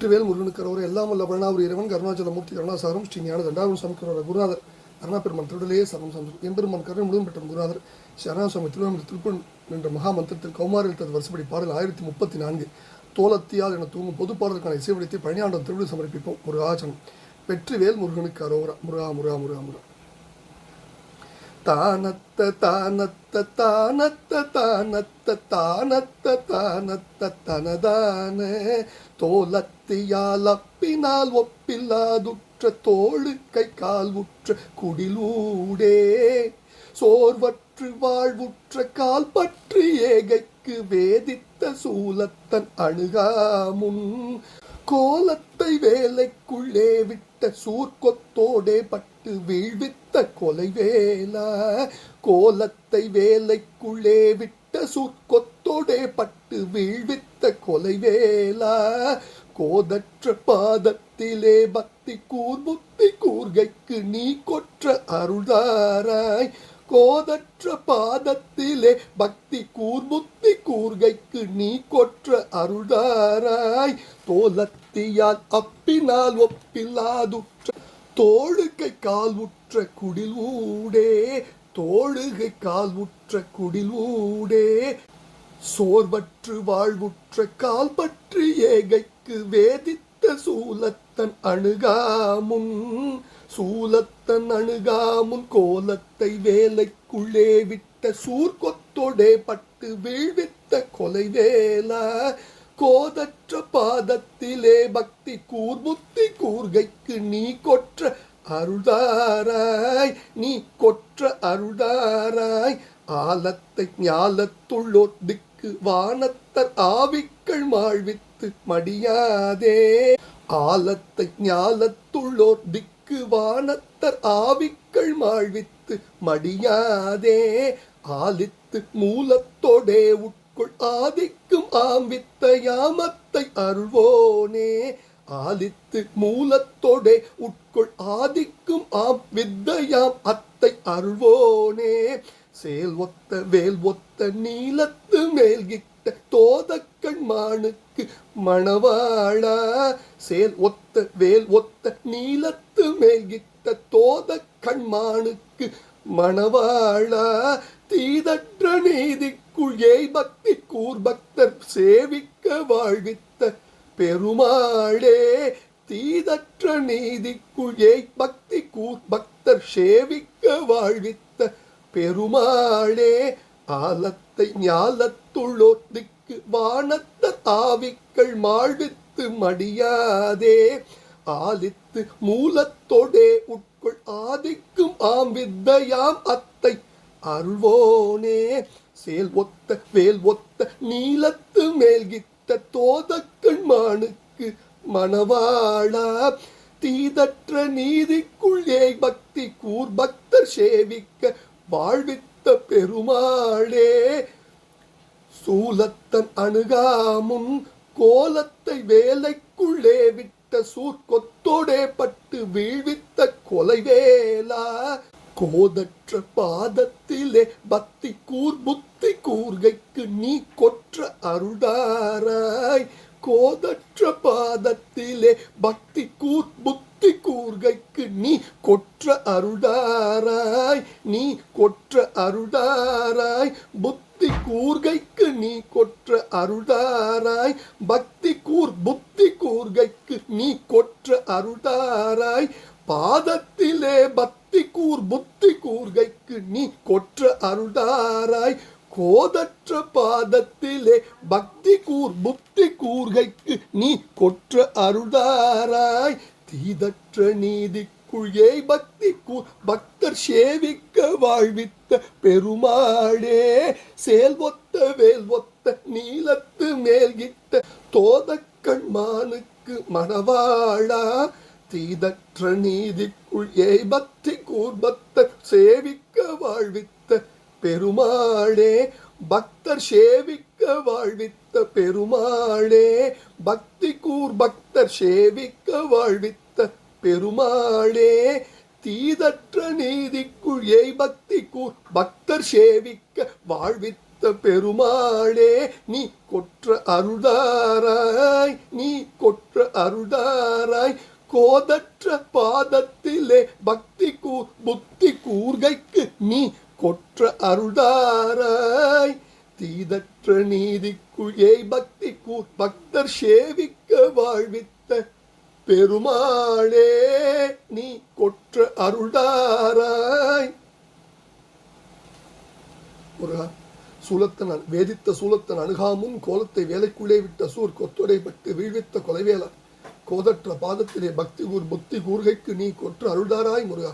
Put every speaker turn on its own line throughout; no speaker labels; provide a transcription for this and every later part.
வெற்றிவேல் முருகனுக்கிறவர் எல்லாம் வல்ல பரணாபுரி இறைவன் கருணாச்சலமூர்த்தி கருணாசாரம் ஸ்ரீ ஞான தண்டாபுரம் சமைக்கிறவர் குருநாதர் அருணாபெருமான் திருடலே சரணம் சந்தம் எம்பெருமான் கருணை முழுவதும் பெற்ற குருநாதர் ஸ்ரீ அருணாசுவாமி திருவண்ணாமலை திருப்பன் என்ற மகா மந்திரத்தில் கௌமாரில் தது வருஷப்படி பாடல் ஆயிரத்தி முப்பத்தி நான்கு தோலத்தியால் என தூங்கும் பொது பாடலுக்கான இசைவடித்தை பழனியாண்டம் திருவிழா சமர்ப்பிப்போம். முருகாச்சனம் வெற்றிவேல் முருகனுக்கு அரோரா முருகா முருகா முருகா முருகா. தானத்த தானத்த தானத்த தானத்த தானத்த தானத்த தனதான. தோலத்தியால் அப்பினால் ஒப்பில்லாதுற்ற தோழு கை கால் உற்ற குடிலூடே. சோர்வற்று வாழ்வுற்ற கால் பற்றி ஏகைக்கு வேதித்த சூலத்தன் அணுகாமுன். கோலத்தை வேலைக்குள்ளே விட்ட சூர்க்கொத்தோடே பட்ட வீழ்வித்த கொலை வேலா கோலத்தை வேலைக்குள்ளே விட்ட சூர்க்கொத்தோடே பட்டு வீழ்வித்த கொலை வேலா கோதற்ற பாதத்திலே பக்தி கூர்முத்தி கூர்கைக்கு நீ கொற்ற அருள்தாராய். கோதற்ற பாதத்திலே பக்தி கூர்முத்தி கூர்கைக்கு நீ கொற்ற அருள்தாராய். தோலத்தியால் அப்பினால் ஒப்பில்லாதுற்ற தோழுகை கால் உற்ற குடில் ஊடே தோழுகை கால் உற்ற குடில் ஊடே. சோர்வற்று வாழ்வுற்ற கால் பற்று ஏகைக்கு வேதித்த சூலத்தன் அணுகாமுன் சூலத்தன் அணுகாமுன் கோலத்தை வேலைக்குள்ளே விட்ட சூர்கொத்தோடே பட்டு வீழ்வித்த கொலை வேலா கோதற்ற பாதத்திலே பக்தி கூர்புத்தி கூர்கைக்கு நீ கொற்ற அருள்தாராய் நீ கொற்ற அருள்தாராய் ஆலத்தை ஞாலத்துள்ளோர் திக்கு வானத்தர் ஆவிக்கள் மாழ்வித்து மடியாதே. ஆலத்தை ஞாலத்துள்ளோர் திக்கு வானத்தர் ஆவிக்கள் மாழ்வித்து மடியாதே. ஆலித்து மூலத்தோடே உட் ஆதிக்குள் ஆதிக்கும் ஆம்பித்த யாமத்தை அருள்வோனே. ஆதித்து மூலத்தோடே உட்கொள் ஆதிக்கும் ஆம் வித்தையாம் அத்தை அருள்வோனே. சேல் ஒத்த வேல் ஒத்த நீலத்து மேல்கிட்ட தோதக்கண் மானுக்கு மணவாளா. சேல் ஒத்த வேல் ஒத்த நீலத்து மேல்கிட்ட தோத கண்மானுக்கு மணவாளா. தீதற்ற நீதிக்குள் ஏய் பக்தி கூர்பக்தர் சேவிக்க வாழ்வித்த பெருமாளே தீதற்ற நீதிக்குள் ஏய் பக்தி கூர் பக்தர் சேவிக்க வாழ்வித்த பெருமாளே ஆலத்தை ஞாலத்துள்ளோத்துக்கு வானத்த தாவிக்கள் மாழ்வித்து மடியாதே ஆலித்து மூலத்தோடே உட்கொள் ஆதிக்கும் ஆம் வித்தையாம் அத் அருள்வோனே. சேல் ஒத்த வேல் ஒத்த நீலத்து மேல்கித்த தோதக்கண் மானுக்கு மணவாழா தீதற்ற நீதிக்குள் பக்தி கூர் பக்தர் சேவிக்க வாழ்வித்த பெருமாளே. சூலத்தன் அணுகாமும் கோலத்தை வேலைக்குள்ளே விட்ட சூர்கொத்தோடே பட்டு வீழ்வித்த கொலைவேலா. கோதற்ற பாதத்திலே பக்தி கூர் புத்தி கூர்கைக்கு நீ கொற்ற அருடாராய் கோதற்ற பாதத்திலே பக்தி கூர் புத்தி கூர்கைக்கு நீ கொற்ற அருடாராய் நீ கொற்ற அருடாராய் புத்தி கூர்கைக்கு நீ கொற்ற அருடாராய் பக்தி கூர் புத்தி கூர்கைக்கு நீ கொற்ற அருடாராய் பாதத்திலே பக்தி புத்தி கூர் புத்தி கூர்கைக்கு நீ கொற்ற அருள்தாராய். கோதற்ற பாதத்திலே பக்தி கூர் புத்தி கூர்கைக்கு நீ கொற்ற அருள்தாராய். தீதற்ற நீதிக்குள் ஏய் பக்தி கூர் பக்தர் சேவிக்க வாழ்வித்த பெருமாளே. செயல் ஒத்த வேல் ஒத்த நீலத்து மேல்கிட்ட தோதக்கண் மானுக்கு மணவாளா. தீதற்ற நீதிக்குள் ஏய் பக்தி கூர்பத்தர் சேவிக்க வாழ்வித்த பெருமாளே பக்தர் சேவிக்க வாழ்வித்த பெருமாளே பக்தி கூர் பக்தர் சேவிக்க வாழ்வித்த பெருமாளே தீதற்ற நீதிக்குள் ஏய் பக்தி கூர் பக்தர் சேவிக்க வாழ்வித்த பெருமாளே நீ கொற்ற அருள்தாராய் நீ கொற்ற அருள்தாராய் கோதற்ற பாதத்திலே பக்தி கூ புத்தி கூர்கைக்கு நீ கொற்ற அருள்தாராய். தீதற்ற நீதிக்குள் பக்தி கூர் பக்தர் சேவிக்க வாழ்வித்த பெருமாளே நீ கொற்ற அருள்தாராய். முருகா சூலத்தன் வேதித்த சூலத்தன் அணுகாமுன் கோலத்தை வேலைக்குள்ளே விட்ட சூர் கொத்தொடை பட்டு வீழ்வித்த கொலைவேலா கோதற்ற பாதத்திலே பக்தி கூர் புத்தி கூர்கைக்கு நீ கொற்ற அருள்தாராய் முருகா.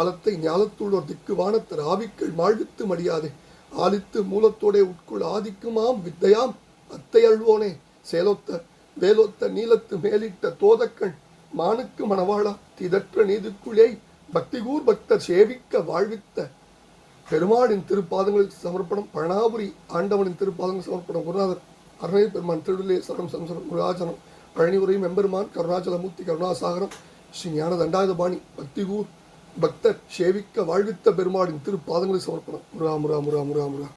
ஆலத்தை ஞாலத்துள்ளோர் திக்கு வானத்தர் ஆவிக்கள் மாழ்வித்து மடியாதே. ஆலித்து மூலத்தோடே உட்குள் ஆதிக்குமாம் வித்தையாம். அத்தை அழுவோனே சேலொத்த வேலொத்த நீலத்து மேலிட்ட தோதக்கண். மானுக்கு மணவாளா திதற்ற நீதிக்குள்ளே. பக்திகூர் பக்தர் சேவிக்க வாழ்வித்த பெருமாளின் திருப்பாதங்கள் சமர்ப்பணம் பழனாபுரி ஆண்டவனின் திருப்பாதங்கள் சமர்ப்பணம் குருநாதர் அருணை பெருமான் திருவிலே சரணம் சம்சரம் குருராஜனம் பழனி உரையும் எம்பெருமான் கருணாச்சலமூர்த்தி கருணாசாகரம் ஸ்ரீ ஞான தண்டாயுதபாணி பக்திகூர் பக்தர் சேவிக்க வாழ்வித்த பெருமாளின் திருப்பாதங்களை சமர்ப்பணம். முருகா முருகா முருகா முருகா முருகா.